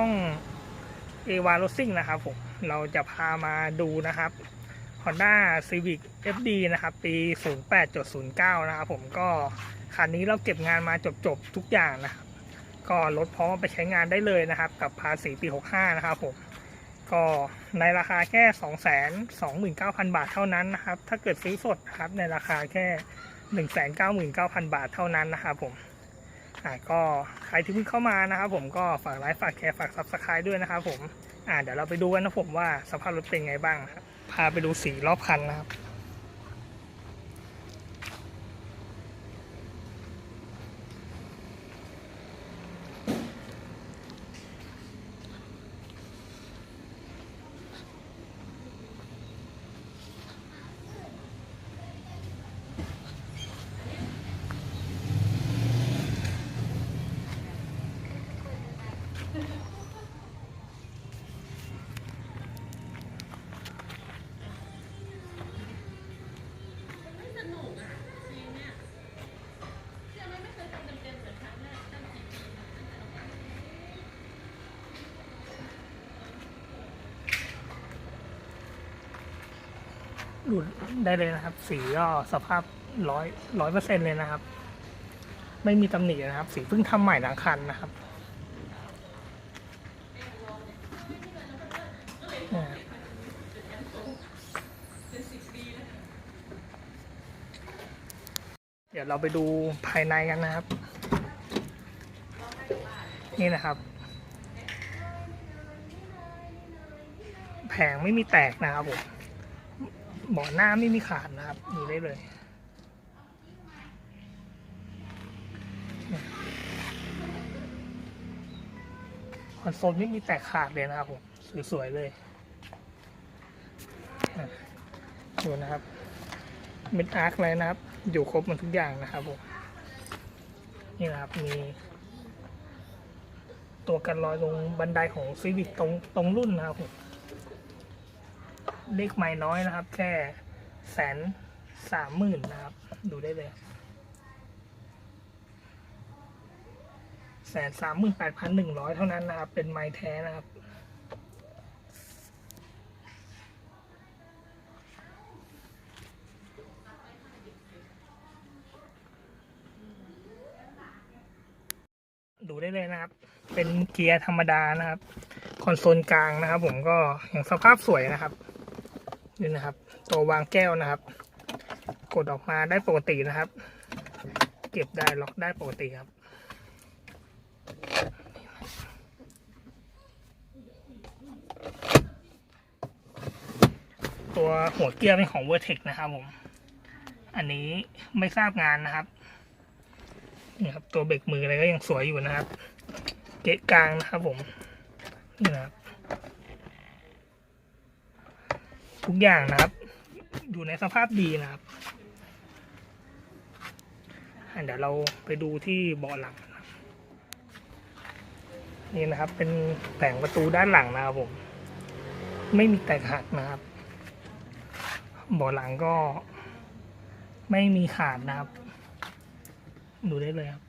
่องเอวา r รซิ่งนะครับผมเราจะพามาดูนะครับ Honda Civic FD นะครับ ปี 08.09 นะครับผมก็คันนี้เราเก็บงานมาจบๆทุกอย่างนะครับ ก็รถพร้อมไปใช้งานได้เลยนะครับ กับภาษีปี 65 นะครับผมก็ในราคาแค่ 229,000 บาทเท่านั้นนะครับ ถ้าเกิดซื้อสดนะครับในราคาแค่ 199,000 บาทเท่านั้นนะครับผม อ่าก็ใครที่เพิ่งเข้ามานะครับผมก็ฝากไลค์ฝากแชร์ฝากซับสไครต์ด้วยนะครับผมอ่าเดี๋ยวเราไปดูกันนะผมว่าสภาพรถเป็นไงบ้างนะครับพาไปดูสีรอบคันนะครับ ดูได้เลยนะครับ สีก็สภาพร้อยร้อยเปอร์เซ็นเลยนะครับ ไม่มีตำหนินะครับ สีเพิ่งทำใหม่ทั้งคันนะครับเดี๋ยวเราไปดูภายในกันนะครับ นี่นะครับ แผงไม่มีแตกนะครับผม เบาะหน้าไม่มีขาดนะครับดูได้เลยคอนโซลไม่มีแตกขาดเลยนะครับผมสวยๆเลยอะดูนะครับเม็ดอาร์คเลยนะครับ อยู่ครบหมดทุกอย่างนะครับผมนี่นะครับมี ตัวกันรอยตรงบันไดของซีวิ c ตรงตรงรุ่นนะครับผม เลขไม่น้อยนะครับ แค่แสนสามหมื่นนะครับ ดูได้เลยแสนสามหมื่นแปดพันหนึ่งร้อยเท่านั้นนะครับ เป็นไม้แท้นะครับดูได้เลยนะครับ เป็นเกียร์ธรรมดานะครับ คอนโซลกลางนะครับ ผมก็อย่างสภาพสวยนะครับ นี่นะครับ ตัววางแก้วนะครับ กดออกมาได้ปกตินะครับ เก็บได้ล็อกได้ปกติครับตัวหัวเกียร์เป็นของ Vertex นะครับผม อันนี้ไม่ทราบงานนะครับ นี่ครับ ตัวเบรกมืออะไรก็ยังสวยอยู่นะครับ เกะกลางนะครับผม นี่นะครับ ทุกอย่างนะครับ อยู่ในสภาพดีนะครับเดี๋ยวเราไปดูที่เบาะหลังนี่นะครับ เป็นแผงประตูด้านหลังนะครับผม ไม่มีแตกหักนะครับเบาะหลังก็ไม่มีขาดนะครับ ดูได้เลยครับ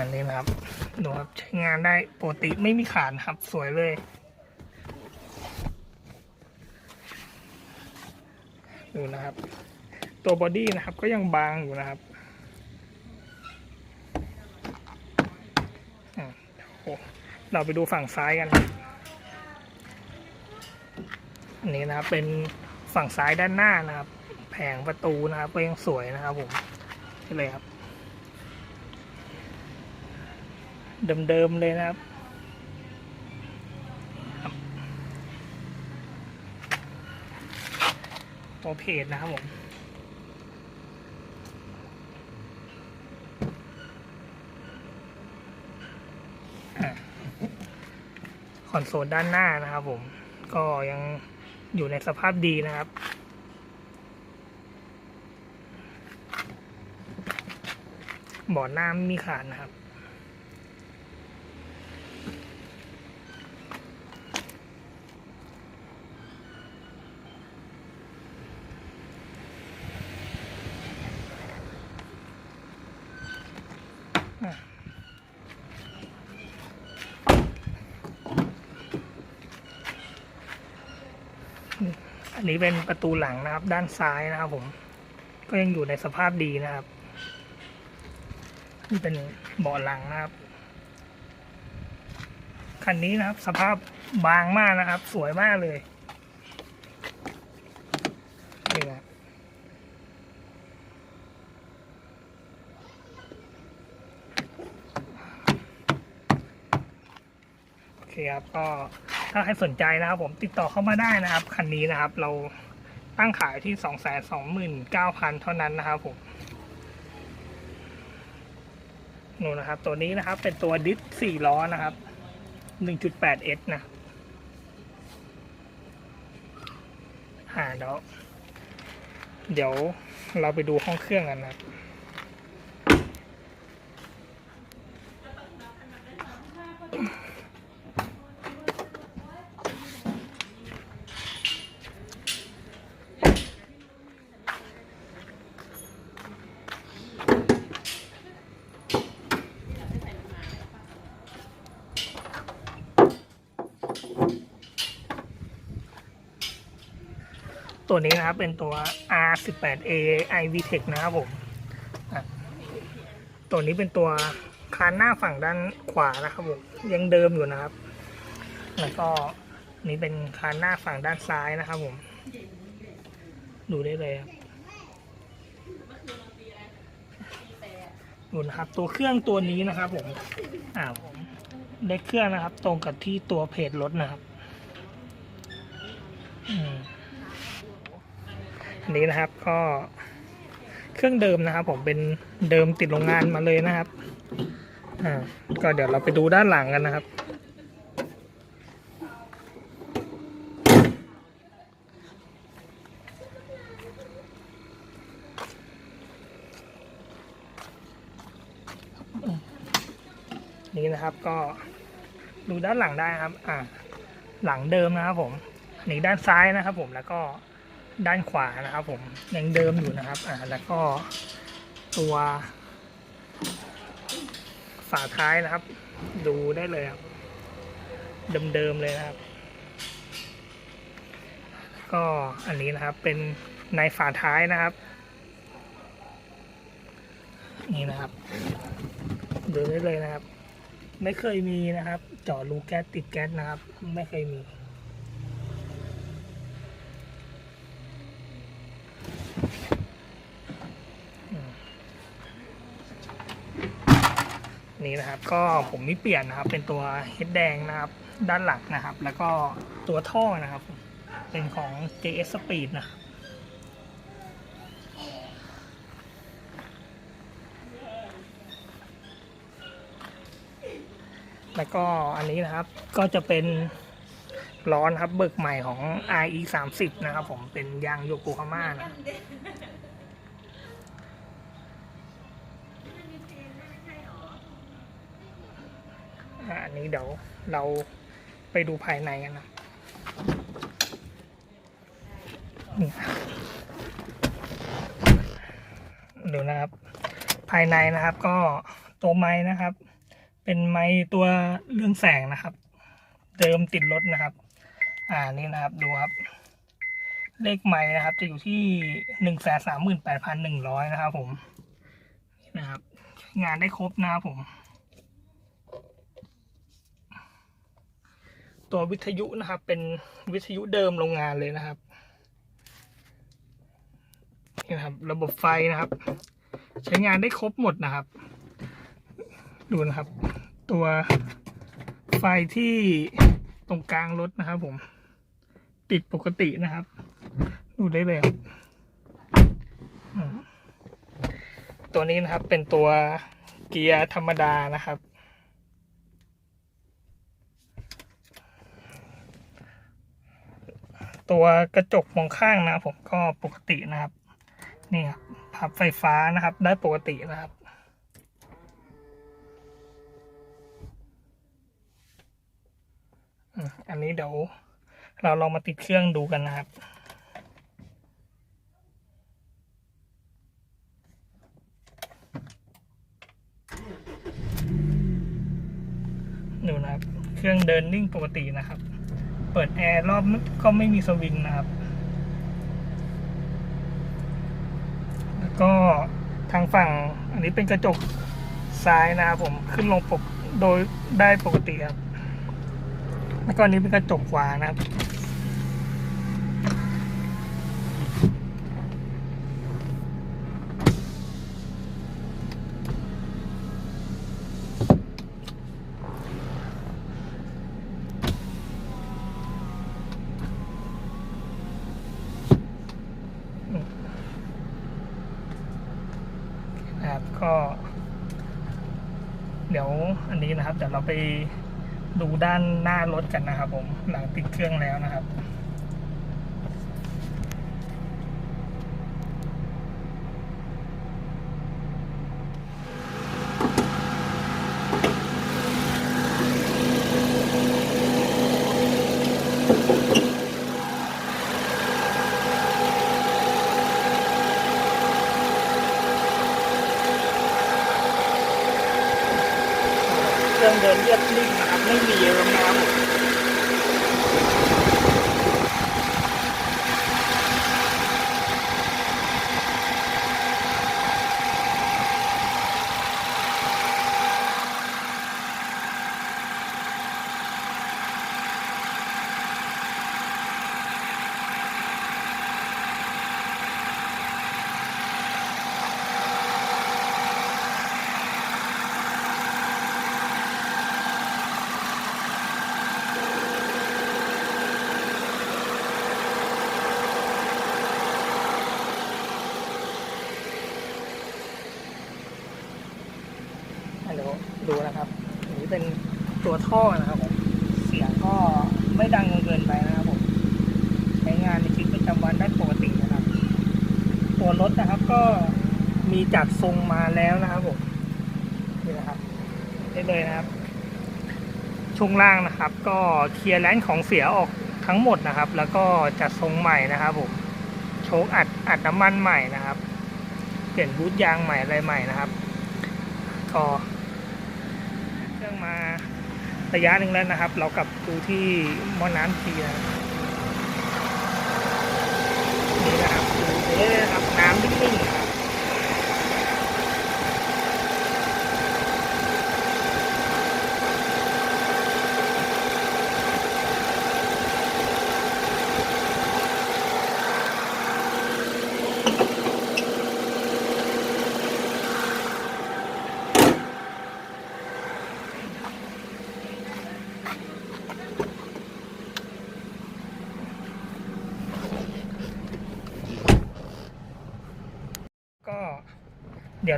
อันนี้นะครับดูครับใช้งานได้ปกติไม่มีขาดครับสวยเลย ดูนะครับ ตัวบอดี้นะครับก็ยังบางอยู่นะครับอะโอ้เราไปดูฝั่งซ้ายกันอันนี้นะครับเป็นฝั่งซ้ายด้านหน้านะครับ แผงประตูนะครับก็ยังสวยนะครับผมนี่เลยครับ เดิมๆเลยนะครับ ตัวเพจนะครับผมคอนโซลด้านหน้านะครับผม ก็ยังอยู่ในสภาพดีนะครับเบาะหน้าไม่มีขาดนะครับ อันนี้เป็นประตูหลังนะครับ ด้านซ้ายนะครับผม ก็ยังอยู่ในสภาพดีนะครับ นี่เป็นเบาะหลังนะครับคันนี้นะครับ สภาพบางมากนะครับ สวยมากเลย ครับก็ถ้าใครสนใจนะครับ ผมติดต่อเข้ามาได้นะครับคันนี้นะครับ เราตั้งขายที่สองแสนสองหมื่นเก้าพันเท่านั้นนะครับผมนู่นนะครับ ตัวนี้นะครับเป็นตัวดิสสี่ล้อนะครับ 1.8S นะอ่าเดี๋ยวเดี๋ยวเราไปดูห้องเครื่องกันนะครับ ตัวนี้นะครับเป็นตัว R18 AIV Tech นะครับผม ตัวนี้เป็นตัวคานหน้าฝั่งด้านขวานะครับผมยังเดิมอยู่นะครับ แล้วก็นี่เป็นคานหน้าฝั่งด้านซ้ายนะครับผม ดูได้เลยครับดูนะครับ ตัวเครื่องตัวนี้นะครับผมอ่าผมได้เครื่องนะครับ ตรงกับที่ตัวเพจรถนะครับ อืม อั นนี้นะครับก็เครื่องเดิมนะครับ ผมเป็นเดิมติดโรงงานมาเลยนะครับอ่าก็เดี๋ยวเราไปดูด้านหลังกันนะครับ นี่นะครับก็ดูด้านหลังได้ครับ อ่า หลังเดิมนะครับผมอันนี้ด้านซ้ายนะครับผมแล้วก็ ด้านขวานะครับ ผมยังเดิมอยู่นะครับอ่าแล้วก็ตัวฝาท้ายนะครับ ดูได้เลยครับเดิมๆเลยนะครับ ก็อันนี้นะครับเป็นในฝาท้ายนะครับ นี่นะครับดูได้เลยนะครับ ไม่เคยมีนะครับเจาะรูแก๊สติดแก๊สนะครับ ไม่เคยมี นี่นะครับ ก็ผมมีเปลี่ยนนะครับ เป็นตัวเฮดแดงนะครับ ด้านหลังนะครับ แล้วก็ตัวท่อนะครับ เป็นของ JS Speed นะครับแล้วก็อันนี้นะครับก็จะเป็นล้อนครับเบิกใหม่ของ RE 3 0นะครับผมเป็นยางโยโกฮาม่านะอะอั นี้เดี๋ยวเราไปดูภายในกันนะนี่ครับดูนะครับ ภายในนะครับก็ตัวไม้นะครับ เป็นไม้ตัวเรื่องแสงนะครับเดิมติดรถนะครับ อ่านี่นะครับดูครับ เลขไม้นะครับ จะอยู่ที่หนึ่งแสนสามหมื่นแปดพันหนึ่งร้อยนะครับ ผมนะครับ งานได้ครบนะครับผม ตัววิทยุนะครับ เป็นวิทยุเดิมโรงงานเลยนะครับนี่นะครับ ระบบไฟนะครับ ใช้งานได้ครบหมดนะครับ ดูนะครับ ตัวไฟที่ตรงกลางรถนะครับ ผม ติดปกตินะครับ ดูได้เลยครับตัวนี้นะครับเป็นตัวเกียร์ธรรมดานะครับ ตัวกระจกมองข้างนะผมก็ปกตินะครับ นี่ครับพับไฟฟ้านะครับ ได้ปกตินะครับอันนี้เดี๋ยวเราลองมาติดเครื่องดูกันนะครับ ดูนะครับ เครื่องเดินนิ่งปกตินะครับ เปิดแอร์รอบก็ไม่มีสวิงนะครับ แล้วก็ทางฝั่งอันนี้เป็นกระจกซ้ายนะครับผมขึ้นลงปกโดยได้ปกติครับ แล้วก็อันนี้เป็นกระจกขวานะครับ เราไปดูด้านหน้ารถกันนะครับผมหลังติดเครื่องแล้วนะครับ เครื่องเดินเรียบริ่งนะครับ ไม่มีเยิ้มนะครับผมอะเดี๋ยวดูนะครับอันนี้เป็นตัว ท่อนะครับผม เสียงก็ไม่ดังเกินไปนะครับผม ใช้งานในชีวิตประจำวันได้ปกตินะครับ ตัวรถนะครับก็มีจัดทรงมาแล้วนะครับผม นี่นะครับ ได้เลยนะครับ ช่วงล่างนะครับ ก็เคลียร์แลนด์ของเสียออกทั้งหมดนะครับ แล้วก็จัดทรงใหม่นะครับผม โชคอัดอัดน้ำมันใหม่นะครับ เปลี่ยนบูทยางใหม่อะไรใหม่นะครับ ก็เครื่องมา ระยะหนึ่งแล้วนะครับ เรากลับดูที่มอน้ำทีนะครับนี่นะครับดูเลยนะครับน้ำนิ่งๆ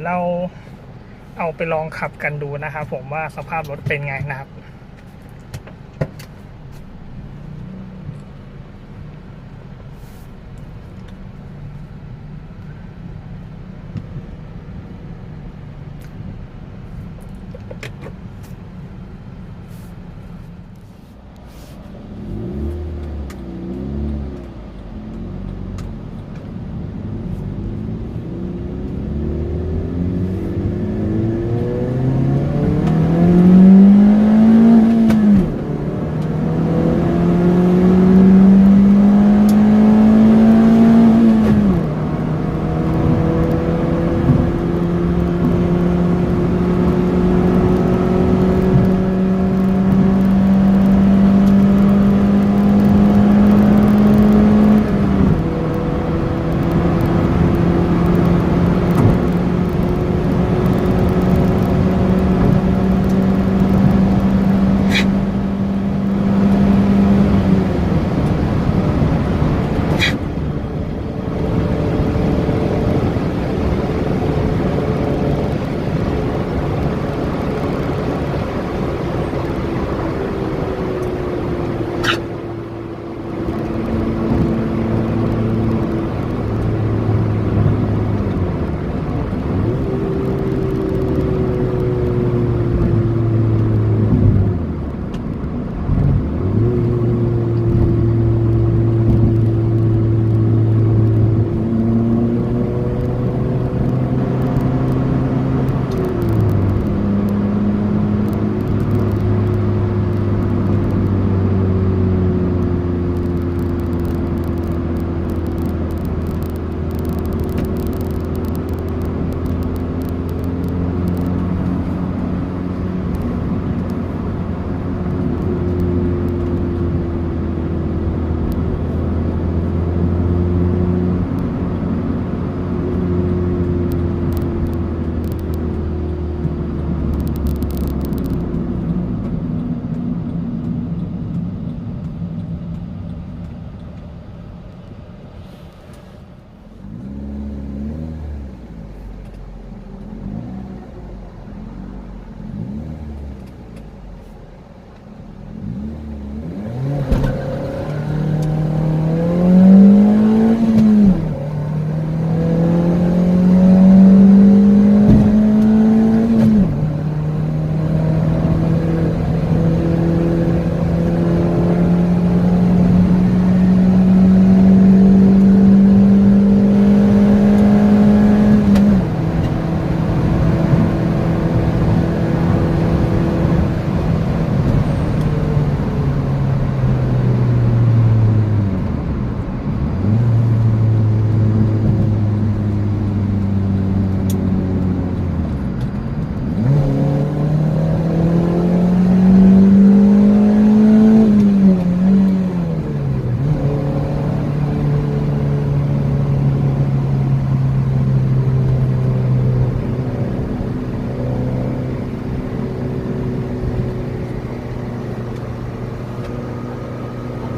เดี๋ยวเราเอาไปลองขับกันดูนะครับผมว่าสภาพรถเป็นไงนะครับ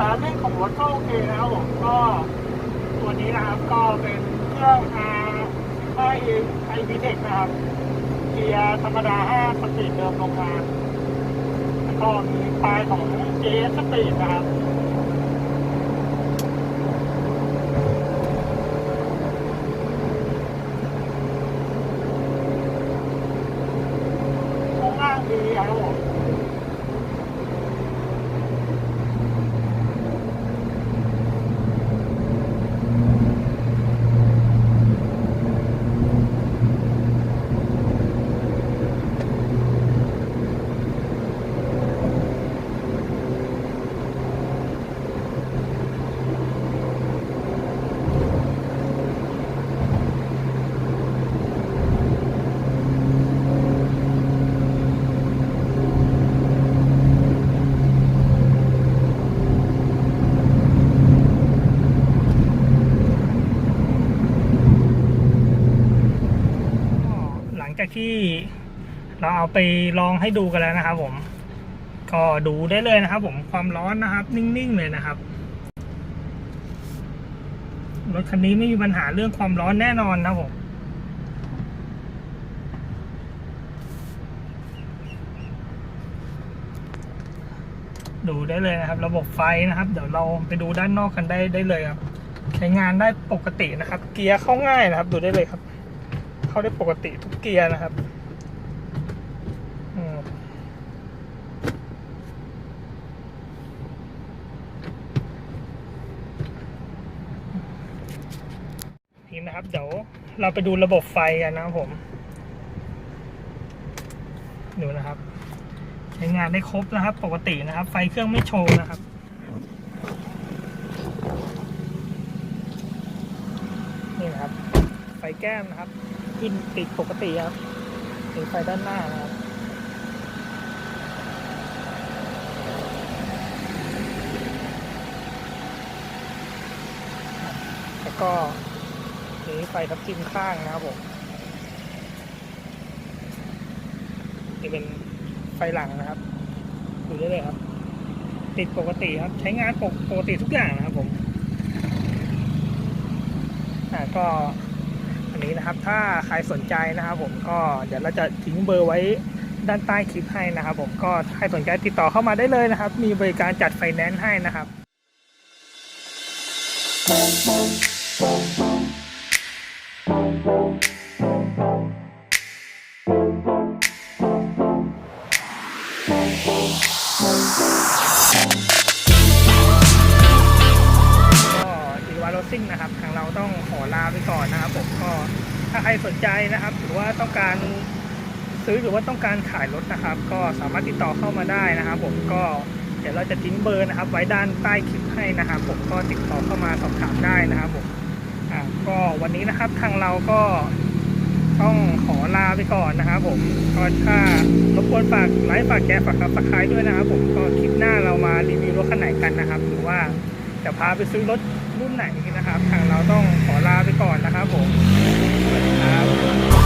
ตารเล่งของรถก็โอเคนะครับก็ตัวนี้นะครับก็เป็นเครื่อง R 15 i v t e c นะครับเกียร์ธรรมดา 5 สปีดเดิมโรงงานแล้วก็มีปลายของ J สปีดนะครับ ที่เราเอาไปลองให้ดูกันแล้วนะครับ ผม ก็ดูได้เลยนะครับ ผมความร้อนนะครับ นิ่งๆเลยนะครับรถคันนี้ไม่มีปัญหาเรื่องความร้อนแน่นอนนะครับผมดูได้เลยนะครับ ระบบไฟนะครับ เดี๋ยวเราไปดูด้านนอกกันได้ได้เลยครับ ใช้งานได้ปกตินะครับ เกียร์เข้าง่ายนะครับ ดูได้เลยครับ เข้าได้ปกติทุกเกียร์นะครับอืมนี่นะครับเดี๋ยวเราไปดูระบบไฟกันนะครับผมดูนะครับ ใช้งานได้ครบนะครับ ปกตินะครับ ไฟเครื่องไม่โชว์นะครับนี่นะครับ ไฟแก้มนะครับ ขึ้นติดปกติครับหรือไฟด้านหน้านะครับแล้วก็นี่ไฟทับทิมข้างนะครับผมนี่เป็นไฟหลังนะครับดูได้เลยครับ ติดปกติครับ ใช้งานปกปกติทุกอย่างนะครับผมอ่าก็ นี้นะครับ ถ้าใครสนใจนะครับ ผมก็เดี๋ยวเราจะทิ้งเบอร์ไว้ด้านใต้คลิปให้นะครับ ผมก็ใครสนใจติดต่อเข้ามาได้เลยนะครับ มีบริการจัดไฟแนนซ์ให้นะครับ ซื้อหรือว่าต้องการขายรถนะครับ ก็สามารถติดต่อเข้ามาได้นะครับ ผมก็เดี๋ยวเราจะทิ้งเบอร์นะครับ ไว้ด้านใต้คลิปให้นะครับ ผมก็ติดต่อเข้ามาสอบถามได้นะครับผมก็วันนี้นะครับทางเราก็ต้องขอลาไปก่อนนะครับ ผมก็ถ้ารบกวนฝากไลค์ฝากแชร์ฝากครับฝากคายด้วยนะครับ ผมก็คลิปหน้าเรามารีวิวรถคันไหนกันนะครับ หรือว่าจะพาไปซื้อรถรุ่นไหนนะครับ ทางเราต้องขอลาไปก่อนนะครับ ผมสวัสดีครับ